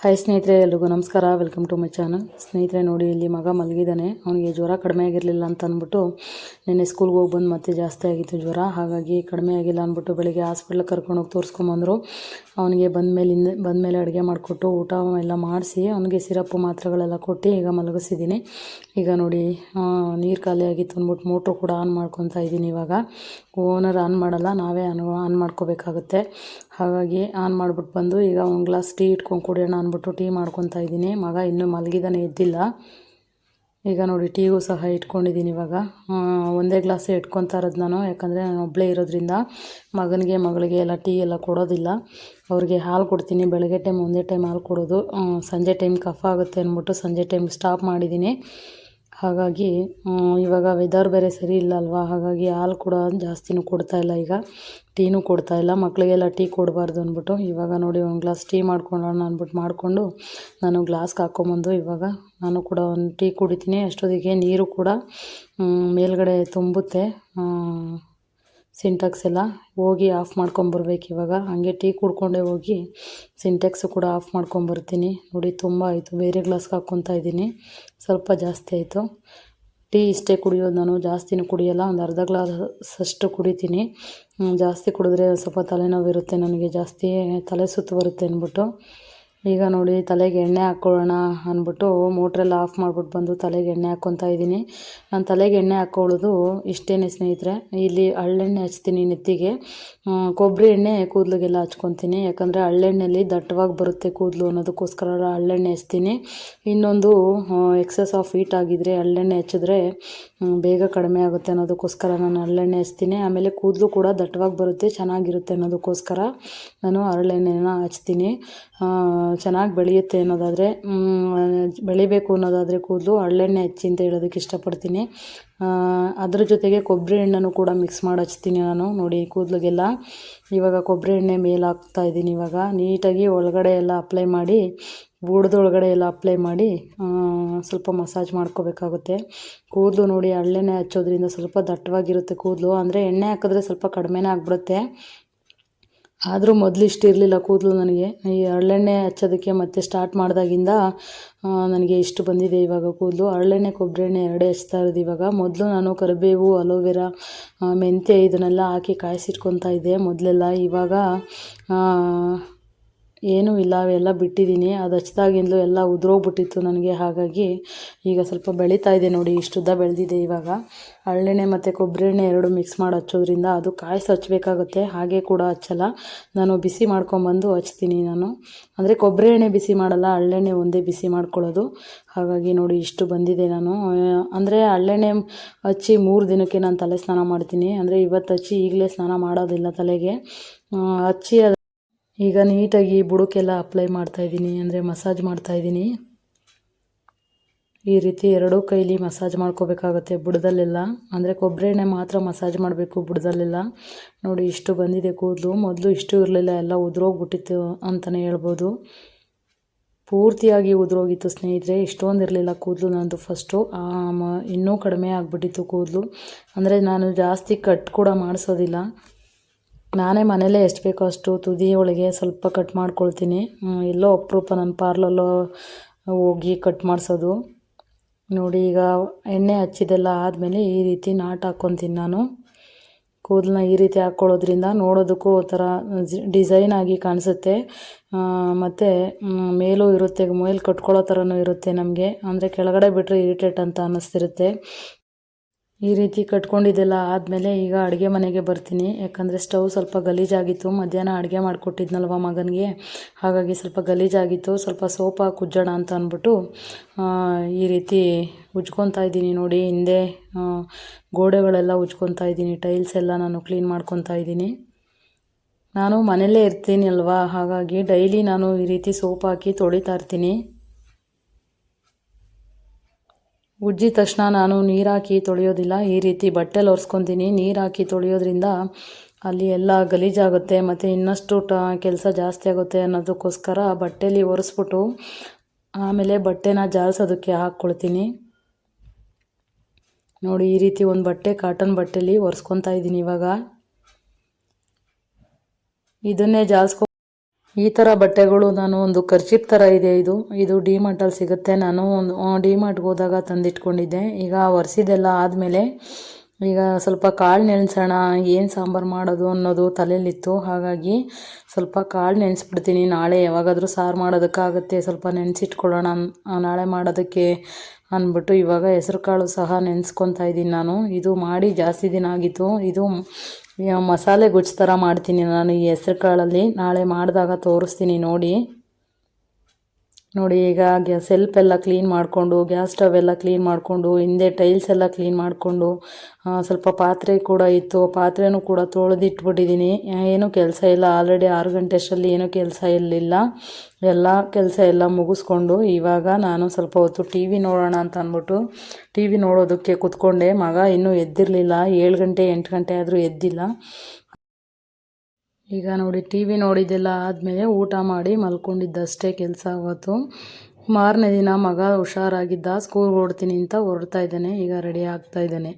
Hi ಸ್ನೇಹಿತರೆ, ಎಲ್ರಿಗೂ ನಮಸ್ಕಾರ. ವೆಲ್ಕಮ್ ಟು ಮೈ ಚಾನಲ್ ಸ್ನೇಹಿತರೆ, ನೋಡಿ, ಇಲ್ಲಿ ಮಗ ಮಲಗಿದ್ದಾನೆ. ಅವನಿಗೆ ಜ್ವರ ಕಡಿಮೆ ಆಗಿರಲಿಲ್ಲ ಅಂತ ಅಂದ್ಬಿಟ್ಟು ನಿನ್ನೆ ಸ್ಕೂಲ್ಗೆ ಹೋಗಿ ಬಂದು ಮತ್ತೆ ಜಾಸ್ತಿ ಆಗಿತ್ತು ಜ್ವರ. ಹಾಗಾಗಿ ಕಡಿಮೆ ಆಗಿಲ್ಲ ಅಂದ್ಬಿಟ್ಟು ಬೆಳಿಗ್ಗೆ ಹಾಸ್ಪಿಟ್ಲಿಗೆ ಕರ್ಕೊಂಡೋಗಿ ತೋರಿಸ್ಕೊಂಬಂದರು ಅವನಿಗೆ ಬಂದ ಮೇಲೆ ಅಡುಗೆ ಮಾಡಿಕೊಟ್ಟು ಊಟ ಎಲ್ಲ ಮಾಡಿಸಿ ಅವನಿಗೆ ಸಿರಪ್ ಮಾತ್ರೆಗಳೆಲ್ಲ ಕೊಟ್ಟು ಈಗ ಮಲಗಿಸಿದ್ದೀನಿ. ಈಗ ನೋಡಿ ನೀರು ಖಾಲಿ ಆಗಿತ್ತು ಅಂದ್ಬಿಟ್ಟು ಮೋಟ್ರು ಕೂಡ ಆನ್ ಮಾಡ್ಕೊತಾ ಇದ್ದೀನಿ ಇವಾಗ. ಓನರ್ ಆನ್ ಮಾಡಲ್ಲ, ನಾವೇ ಆನ್ ಆನ್ ಮಾಡ್ಕೋಬೇಕಾಗುತ್ತೆ. ಹಾಗಾಗಿ ಆನ್ ಮಾಡಿಬಿಟ್ಟು ಬಂದು ಈಗ ಒಂದು ಗ್ಲಾಸ್ ಟೀ ಇಟ್ಕೊಂಡು ಕುಡಿಯೋಣ ಅಂದ್ಬಿಟ್ಟು ಟೀ ಮಾಡ್ಕೊತಾ ಇದ್ದೀನಿ. ಮಗ ಇನ್ನೂ ಮಲಗಿದಾನೆ, ಎದ್ದಿಲ್ಲ. ಈಗ ನೋಡಿ, ಟೀಗೂ ಸಹ ಇಟ್ಕೊಂಡಿದ್ದೀನಿ ಇವಾಗ. ಒಂದೇ ಗ್ಲಾಸೇ ಇಟ್ಕೊತಾ ಇರೋದು ನಾನು. ಯಾಕಂದರೆ ನಾನು ಒಬ್ಬಳೇ ಇರೋದ್ರಿಂದ ಮಗನಿಗೆ, ಮಗಳಿಗೆ ಎಲ್ಲ ಟೀ ಎಲ್ಲ ಕೊಡೋದಿಲ್ಲ. ಅವ್ರಿಗೆ ಹಾಲು ಕೊಡ್ತೀನಿ. ಬೆಳಗ್ಗೆ ಟೈಮ್, ಒಂದೇ ಟೈಮ್ ಹಾಲು ಕೊಡೋದು. ಸಂಜೆ ಟೈಮ್ ಕಫ ಆಗುತ್ತೆ ಅಂದ್ಬಿಟ್ಟು ಸಂಜೆ ಟೈಮ್ ಸ್ಟಾಪ್ ಮಾಡಿದ್ದೀನಿ. ಹಾಗಾಗಿ ಇವಾಗ ವೆದರ್ ಬೇರೆ ಸರಿ ಇಲ್ಲ ಅಲ್ವಾ? ಹಾಗಾಗಿ ಹಾಲು ಕೂಡ ಜಾಸ್ತಿನೂ ಕೊಡ್ತಾ ಇಲ್ಲ ಈಗ. ಟೀನೂ ಕೊಡ್ತಾ ಇಲ್ಲ. ಮಕ್ಕಳಿಗೆಲ್ಲ ಟೀ ಕೊಡಬಾರ್ದು ಅಂದ್ಬಿಟ್ಟು ಇವಾಗ ನೋಡಿ ಒಂದು ಗ್ಲಾಸ್ ಟೀ ಮಾಡ್ಕೊಳ್ಳೋಣ ಅಂದ್ಬಿಟ್ಟು ಮಾಡಿಕೊಂಡು ನಾನು ಗ್ಲಾಸ್ಗೆ ಹಾಕ್ಕೊಂಬಂದು ಇವಾಗ ನಾನು ಕೂಡ ಒಂದು ಟೀ ಕುಡಿತೀನಿ. ಅಷ್ಟೊತ್ತಿಗೆ ನೀರು ಕೂಡ ಮೇಲುಗಡೆ ತುಂಬುತ್ತೆ. ಸಿಂಟೆಕ್ಸ್ ಎಲ್ಲ ಹೋಗಿ ಆಫ್ ಮಾಡ್ಕೊಂಬರ್ಬೇಕು ಇವಾಗ. ಹಾಗೆ ಟೀ ಕುಡ್ಕೊಂಡೇ ಹೋಗಿ ಸಿಂಟೆಕ್ಸು ಕೂಡ ಆಫ್ ಮಾಡ್ಕೊಂಬರ್ತೀನಿ ನೋಡಿ ತುಂಬ ಆಯಿತು. ಬೇರೆ ಗ್ಲಾಸ್ಗೆ ಹಾಕ್ಕೊತಾ ಇದ್ದೀನಿ. ಸ್ವಲ್ಪ ಜಾಸ್ತಿ ಆಯಿತು. ಟೀ ಇಷ್ಟೇ ಕುಡಿಯೋದು ನಾನು. ಜಾಸ್ತಿನೂ ಕುಡಿಯೋಲ್ಲ. ಒಂದು ಅರ್ಧ ಗ್ಲಾಸ್ ಅಷ್ಟು ಕುಡಿತೀನಿ. ಜಾಸ್ತಿ ಕುಡಿದ್ರೆ ಸ್ವಲ್ಪ ತಲೆನೋವು ಇರುತ್ತೆ ನನಗೆ. ಜಾಸ್ತಿ ತಲೆ ಸುತ್ತು ಬರುತ್ತೆ ಅಂದ್ಬಿಟ್ಟು. ಈಗ ನೋಡಿ ತಲೆಗೆ ಎಣ್ಣೆ ಹಾಕ್ಕೊಳ್ಳೋಣ ಅಂದ್ಬಿಟ್ಟು ಮೋಟ್ರೆಲ್ಲ ಆಫ್ ಮಾಡಿಬಿಟ್ಟು ಬಂದು ತಲೆಗೆ ಎಣ್ಣೆ ಹಾಕ್ಕೊತಾ ಇದ್ದೀನಿ. ನಾನು ತಲೆಗೆ ಎಣ್ಣೆ ಹಾಕ್ಕೊಳ್ಳೋದು ಇಷ್ಟೇ ಸ್ನೇಹಿತರೆ. ಇಲ್ಲಿ ಹಳ್ಳೆಣ್ಣೆ ಹಚ್ತೀನಿ ನೆತ್ತಿಗೆ. ಕೊಬ್ಬರಿ ಎಣ್ಣೆ ಕೂದಲಿಗೆಲ್ಲ ಹಚ್ಕೊತೀನಿ. ಯಾಕಂದರೆ ಹಳ್ಳೆಣ್ಣೆಯಲ್ಲಿ ದಟ್ಟವಾಗಿ ಬರುತ್ತೆ ಕೂದಲು ಅನ್ನೋದಕ್ಕೋಸ್ಕರ ಹಳ್ಳೆಣ್ಣೆ ಹಚ್ತೀನಿ. ಇನ್ನೊಂದು ಎಕ್ಸಸ್ ಆಫ್ ಹೀಟ್ ಆಗಿದ್ರೆ ಹಳ್ಳೆಣ್ಣೆ ಹಚ್ಚಿದ್ರೆ ಬೇಗ ಕಡಿಮೆ ಆಗುತ್ತೆ ಅನ್ನೋದಕ್ಕೋಸ್ಕರ ನಾನು ಹಳ್ಳೆಣ್ಣೆ ಹಚ್ತೀನಿ. ಆಮೇಲೆ ಕೂದಲು ಕೂಡ ದಟ್ಟವಾಗಿ ಬರುತ್ತೆ, ಚೆನ್ನಾಗಿರುತ್ತೆ ಅನ್ನೋದಕ್ಕೋಸ್ಕರ ನಾನು ಹರಳೆಣ್ಣೆನ ಹಚ್ತೀನಿ. ಚೆನ್ನಾಗಿ ಬೆಳೆಯುತ್ತೆ ಅನ್ನೋದಾದರೆ ಬೆಳಿಬೇಕು ಅನ್ನೋದಾದರೆ ಕೂದಲು ಹಳ್ಳೆಣ್ಣೆ ಹಚ್ಚಿ ಅಂತ ಹೇಳೋದಕ್ಕೆ ಇಷ್ಟಪಡ್ತೀನಿ. ಅದ್ರ ಜೊತೆಗೆ ಕೊಬ್ಬರಿ ಎಣ್ಣೆನೂ ಕೂಡ ಮಿಕ್ಸ್ ಮಾಡಿ ಹಚ್ತೀನಿ ನಾನು. ನೋಡಿ, ಕೂದಲಿಗೆಲ್ಲ ಇವಾಗ ಕೊಬ್ಬರಿ ಎಣ್ಣೆ ಮೇಲೆ ಹಾಕ್ತಾ ಇದ್ದೀನಿ ಇವಾಗ. ನೀಟಾಗಿ ಒಳಗಡೆ ಎಲ್ಲ ಅಪ್ಲೈ ಮಾಡಿ ಬೂಡ್ದೊಳಗಡೆ ಎಲ್ಲ ಅಪ್ಲೈ ಮಾಡಿ ಸ್ವಲ್ಪ ಮಸಾಜ್ ಮಾಡ್ಕೋಬೇಕಾಗುತ್ತೆ. ಕೂದಲು ನೋಡಿ, ಹಳ್ಳೆಣ್ಣೆ ಹಚ್ಚೋದ್ರಿಂದ ಸ್ವಲ್ಪ ದಟ್ಟವಾಗಿರುತ್ತೆ ಕೂದಲು. ಅಂದರೆ ಎಣ್ಣೆ ಹಾಕಿದ್ರೆ ಸ್ವಲ್ಪ ಕಡಿಮೆನೇ ಆಗಿಬಿಡುತ್ತೆ. ಆದರೂ ಮೊದಲು ಇಷ್ಟು ಇರಲಿಲ್ಲ ಕೂದಲು ನನಗೆ. ಈ ಹರಳೆಣ್ಣೆ ಹಚ್ಚೋದಕ್ಕೆ ಮತ್ತೆ ಸ್ಟಾರ್ಟ್ ಮಾಡಿದಾಗಿಂದ ನನಗೆ ಇಷ್ಟು ಬಂದಿದೆ ಇವಾಗ ಕೂದಲು. ಹರಳೆಣ್ಣೆ, ಕೊಬ್ಬರಿ ಎಣ್ಣೆ ಎರಡೇ ಹಚ್ತಾ ಇರೋದು ಇವಾಗ. ಮೊದಲು ನಾನು ಕರಿಬೇವು, ಅಲೋವೆರಾ ಮೆಂತ್ಯ ಇದನ್ನೆಲ್ಲ ಹಾಕಿ ಕಾಯಿಸಿಟ್ಕೊತಾ ಇದ್ದೆ ಮೊದಲೆಲ್ಲ. ಇವಾಗ ಏನೂ ಇಲ್ಲ, ಅವೆಲ್ಲ ಬಿಟ್ಟಿದ್ದೀನಿ. ಅದು ಹಚ್ಚಿದಾಗಿಂದಲೂ ಎಲ್ಲ ಉದುರೋಗ್ಬಿಟ್ಟಿತ್ತು ನನಗೆ. ಹಾಗಾಗಿ ಈಗ ಸ್ವಲ್ಪ ಬೆಳೀತಾ ಇದೆ ನೋಡಿ ಇಷ್ಟುದ್ದ ಬೆಳೆದಿದೆ ಇವಾಗ. ಹಳ್ಳೆಣ್ಣೆ ಮತ್ತು ಕೊಬ್ಬರಿ ಎಣ್ಣೆ ಎರಡು ಮಿಕ್ಸ್ ಮಾಡಿ ಹಚ್ಚೋದ್ರಿಂದ ಅದು ಕಾಯಿಸಿ ಹಚ್ಚಬೇಕಾಗುತ್ತೆ. ಹಾಗೆ ಕೂಡ ಹಚ್ಚಲ್ಲ. ನಾನು ಬಿಸಿ ಮಾಡ್ಕೊಂಬಂದು ಹಚ್ತೀನಿ ನಾನು. ಅಂದರೆ ಕೊಬ್ಬರಿ ಎಣ್ಣೆ ಬಿಸಿ ಮಾಡಲ್ಲ, ಹಳ್ಳೆಣ್ಣೆ ಒಂದೇ ಬಿಸಿ ಮಾಡ್ಕೊಳ್ಳೋದು. ಹಾಗಾಗಿ ನೋಡಿ, ಇಷ್ಟು ಬಂದಿದೆ ನಾನು. ಅಂದರೆ ಹಳ್ಳೆಣ್ಣೆ ಹಚ್ಚಿ ಮೂರು ದಿನಕ್ಕೆ ನಾನು ತಲೆ ಸ್ನಾನ ಮಾಡ್ತೀನಿ. ಅಂದರೆ ಇವತ್ತು ಹಚ್ಚಿ ಈಗಲೇ ಸ್ನಾನ ಮಾಡೋದಿಲ್ಲ ತಲೆಗೆ. ಹಚ್ಚಿ ಈಗ ನೀಟಾಗಿ ಬುಡಕ್ಕೆಲ್ಲ ಅಪ್ಲೈ ಮಾಡ್ತಾಯಿದ್ದೀನಿ ಅಂದರೆ ಮಸಾಜ್ ಮಾಡ್ತಾಯಿದ್ದೀನಿ ಈ ರೀತಿ ಎರಡೂ ಕೈಲಿ ಮಸಾಜ್ ಮಾಡ್ಕೋಬೇಕಾಗುತ್ತೆ ಬುಡದಲ್ಲೆಲ್ಲ. ಅಂದರೆ ಕೊಬ್ಬರಿ ಎಣ್ಣೆ ಮಾತ್ರ ಮಸಾಜ್ ಮಾಡಬೇಕು ಬುಡದಲ್ಲೆಲ್ಲ. ನೋಡಿ, ಇಷ್ಟು ಬಂದಿದೆ ಕೂದಲು. ಮೊದಲು ಇಷ್ಟು ಇರಲಿಲ್ಲ, ಎಲ್ಲ ಉದುರೋಗ್ಬಿಟ್ಟಿತ್ತು ಅಂತಲೇ ಹೇಳ್ಬೋದು. ಪೂರ್ತಿಯಾಗಿ ಉದುರೋಗಿತ್ತು ಸ್ನೇಹಿತರೆ, ಇಷ್ಟೊಂದು ಇರಲಿಲ್ಲ ಕೂದಲು ನನ್ನದು ಫಸ್ಟು ಇನ್ನೂ ಕಡಿಮೆ ಆಗಿಬಿಟ್ಟಿತ್ತು ಕೂದಲು. ಅಂದರೆ ನಾನು ಜಾಸ್ತಿ ಕಟ್ ಕೂಡ ಮಾಡಿಸೋದಿಲ್ಲ. ನಾನೇ ಮನೇಲೇ ಎಷ್ಟು ಬೇಕೋ ಅಷ್ಟು ತುದಿ ಒಳಗೆ ಸ್ವಲ್ಪ ಕಟ್ ಮಾಡ್ಕೊಳ್ತೀನಿ. ಎಲ್ಲೋ ಅಪರೂಪ ನನ್ನ ಪಾರ್ಲಲ್ಲೋ ಹೋಗಿ ಕಟ್ ಮಾಡಿಸೋದು. ನೋಡಿ, ಈಗ ಎಣ್ಣೆ ಹಚ್ಚಿದೆಲ್ಲ ಆದಮೇಲೆ ಈ ರೀತಿ ನಾಟ್ ಹಾಕ್ಕೊತೀನಿ ನಾನು. ಕೂದಲನ್ನ ಈ ರೀತಿ ಹಾಕ್ಕೊಳ್ಳೋದ್ರಿಂದ ನೋಡೋದಕ್ಕೂ ಒಂಥರ ಡಿಸೈನ್ ಆಗಿ ಕಾಣಿಸುತ್ತೆ. ಮತ್ತು ಮೇಲೂ ಇರುತ್ತೆ, ಮೇಲ್ ಕಟ್ಕೊಳ್ಳೋ ಥರನೂ ಇರುತ್ತೆ ನಮಗೆ. ಅಂದರೆ ಕೆಳಗಡೆ ಬಿಟ್ಟರೆ ಇರಿಟೇಟ್ ಅಂತ ಅನ್ನಿಸ್ತಿರುತ್ತೆ ಈ ರೀತಿ ಕಟ್ಕೊಂಡಿದ್ದೆಲ್ಲ ಆದಮೇಲೆ ಈಗ ಅಡುಗೆ ಮನೆಗೆ ಬರ್ತೀನಿ. ಯಾಕಂದರೆ ಸ್ಟವ್ ಸ್ವಲ್ಪ ಗಲೀಜಾಗಿತ್ತು. ಮಧ್ಯಾಹ್ನ ಅಡುಗೆ ಮಾಡಿಕೊಟ್ಟಿದ್ನಲ್ವ ಮಗನಿಗೆ. ಹಾಗಾಗಿ ಸ್ವಲ್ಪ ಗಲೀಜಾಗಿತ್ತು. ಸ್ವಲ್ಪ ಸೋಪ್ ಹಾಕಿ ಉಜ್ಜೋಣ ಅಂತ ಅಂದ್ಬಿಟ್ಟು ಈ ರೀತಿ ಉಜ್ಕೊತಾ ಇದ್ದೀನಿ ನೋಡಿ. ಹಿಂದೆ ಗೋಡೆಗಳೆಲ್ಲ ಉಜ್ಕೊತಾ ಇದ್ದೀನಿ. ಟೈಲ್ಸ್ ಎಲ್ಲ ನಾನು ಕ್ಲೀನ್ ಮಾಡ್ಕೊತಾ ಇದ್ದೀನಿ. ನಾನು ಮನೆಯಲ್ಲೇ ಇರ್ತೀನಿ ಅಲ್ವಾ? ಹಾಗಾಗಿ ಡೈಲಿ ನಾನು ಈ ರೀತಿ ಸೋಪ್ ಹಾಕಿ ತೊಳಿತಾ ಇರ್ತೀನಿ. ಉಜ್ಜಿದ ತಕ್ಷಣ ನಾನು ನೀರು ಹಾಕಿ ತೊಳೆಯೋದಿಲ್ಲ. ಈ ರೀತಿ ಬಟ್ಟೆಲಿ ಒರೆಸ್ಕೊತೀನಿ. ನೀರು ಹಾಕಿ ತೊಳೆಯೋದ್ರಿಂದ ಅಲ್ಲಿ ಎಲ್ಲ ಗಲೀಜಾಗುತ್ತೆ ಮತ್ತು ಇನ್ನಷ್ಟು ಟ ಕೆಲಸ ಜಾಸ್ತಿ ಆಗುತ್ತೆ ಅನ್ನೋದಕ್ಕೋಸ್ಕರ ಬಟ್ಟೆಲಿ ಒರೆಸ್ಬಿಟ್ಟು ಆಮೇಲೆ ಬಟ್ಟೆನ ಜಾಲ್ಸೋದಕ್ಕೆ ಹಾಕ್ಕೊಳ್ತೀನಿ. ನೋಡಿ, ಈ ರೀತಿ ಒಂದು ಬಟ್ಟೆ ಕಾಟನ್ ಬಟ್ಟೆಲಿ ಒರೆಸ್ಕೊತಾ ಇದ್ದೀನಿ ಇವಾಗ. ಇದನ್ನೇ ಜಾಲ್ಸ್ಕೊ ಈ ಥರ ಬಟ್ಟೆಗಳು ನಾನು ಒಂದು ಖರ್ಚಿಪ್ ಥರ ಇದೆ ಇದು. ಇದು ಡಿ ಮಾರ್ಟಲ್ಲಿ ಸಿಗುತ್ತೆ. ನಾನು ಒಂದು ಡಿ ಮಾರ್ಟ್ಗೆ ಹೋದಾಗ ತಂದಿಟ್ಕೊಂಡಿದ್ದೆ. ಈಗ ಒರೆಸಿದೆಲ್ಲ ಆದಮೇಲೆ ಈಗ ಸ್ವಲ್ಪ ಕಾಳು ನೆನೆಸೋಣ, ಏನು ಸಾಂಬಾರು ಮಾಡೋದು ಅನ್ನೋದು ತಲೆಯಲ್ಲಿತ್ತು. ಹಾಗಾಗಿ ಸ್ವಲ್ಪ ಕಾಳು ನೆನೆಸ್ಬಿಡ್ತೀನಿ ನಾಳೆ. ಯಾವಾಗಾದರೂ ಸಾರು ಮಾಡೋದಕ್ಕಾಗುತ್ತೆ. ಸ್ವಲ್ಪ ನೆನೆಸಿಟ್ಕೊಳ್ಳೋಣ, ನಾಳೆ ಮಾಡೋದಕ್ಕೆ ಅಂದ್ಬಿಟ್ಟು ಇವಾಗ ಹೆಸ್ರು ಕಾಳು ಸಹ ನೆನೆಸ್ಕೊತಾ ಇದ್ದೀನಿ ನಾನು. ಇದು ಮಾಡಿ ಜಾಸ್ತಿ ದಿನ ಆಗಿತ್ತು. ಇದು ಮಸಾಲೆ ಗೊಜ್ಜು ಥರ ಮಾಡ್ತೀನಿ ನಾನು ಈ ಹೆಸ್ರು ಕಾಳಲ್ಲಿ. ನಾಳೆ ಮಾಡಿದಾಗ ತೋರಿಸ್ತೀನಿ ನೋಡಿ. ನೋಡಿ, ಈಗ ಗ್ಯಾ ಸೆಲ್ಪ್ ಎಲ್ಲ ಕ್ಲೀನ್ ಮಾಡಿಕೊಂಡು, ಗ್ಯಾಸ್ ಸ್ಟವ್ ಎಲ್ಲ ಕ್ಲೀನ್ ಮಾಡಿಕೊಂಡು, ಹಿಂದೆ ಟೈಲ್ಸ್ ಎಲ್ಲ ಕ್ಲೀನ್ ಮಾಡಿಕೊಂಡು ಸ್ವಲ್ಪ ಪಾತ್ರೆ ಕೂಡ ಇತ್ತು. ಪಾತ್ರೆನೂ ಕೂಡ ತೊಳೆದಿಟ್ಬಿಟ್ಟಿದ್ದೀನಿ. ಏನೂ ಕೆಲಸ ಇಲ್ಲ. ಆಲ್ರೆಡಿ ಆರು ಗಂಟೆ ಅಷ್ಟರಲ್ಲಿ ಏನೂ ಕೆಲಸ ಇರಲಿಲ್ಲ. ಎಲ್ಲ ಕೆಲಸ ಎಲ್ಲ ಮುಗಿಸ್ಕೊಂಡು ಇವಾಗ ನಾನು ಸ್ವಲ್ಪ ಹೊತ್ತು ಟಿ ವಿ ನೋಡೋಣ ಅಂತ ಅಂದ್ಬಿಟ್ಟು ಟಿ ವಿ ನೋಡೋದಕ್ಕೆ ಕೂತ್ಕೊಂಡೆ. ಮಗ ಇನ್ನೂ ಎದ್ದಿರಲಿಲ್ಲ. ಏಳು ಗಂಟೆ, ಎಂಟು ಗಂಟೆ ಆದರೂ ಎದ್ದಿಲ್ಲ. ಈಗ ನೋಡಿ ಟಿ ವಿ ನೋಡಿದ್ದೆಲ್ಲ ಆದಮೇಲೆ ಊಟ ಮಾಡಿ ಮಲ್ಕೊಂಡಿದ್ದಷ್ಟೇ ಕೆಲಸ ಅವತ್ತು ಮಾರನೇ ದಿನ ಮಗ ಹುಷಾರಾಗಿದ್ದ ಸ್ಕೂಲ್ಗೆ ಓಡ್ತೀನಿ ಅಂತ ಹೊರಡ್ತಾ ಇದ್ದಾನೆ. ಈಗ ರೆಡಿ ಆಗ್ತಾ ಇದ್ದಾನೆ.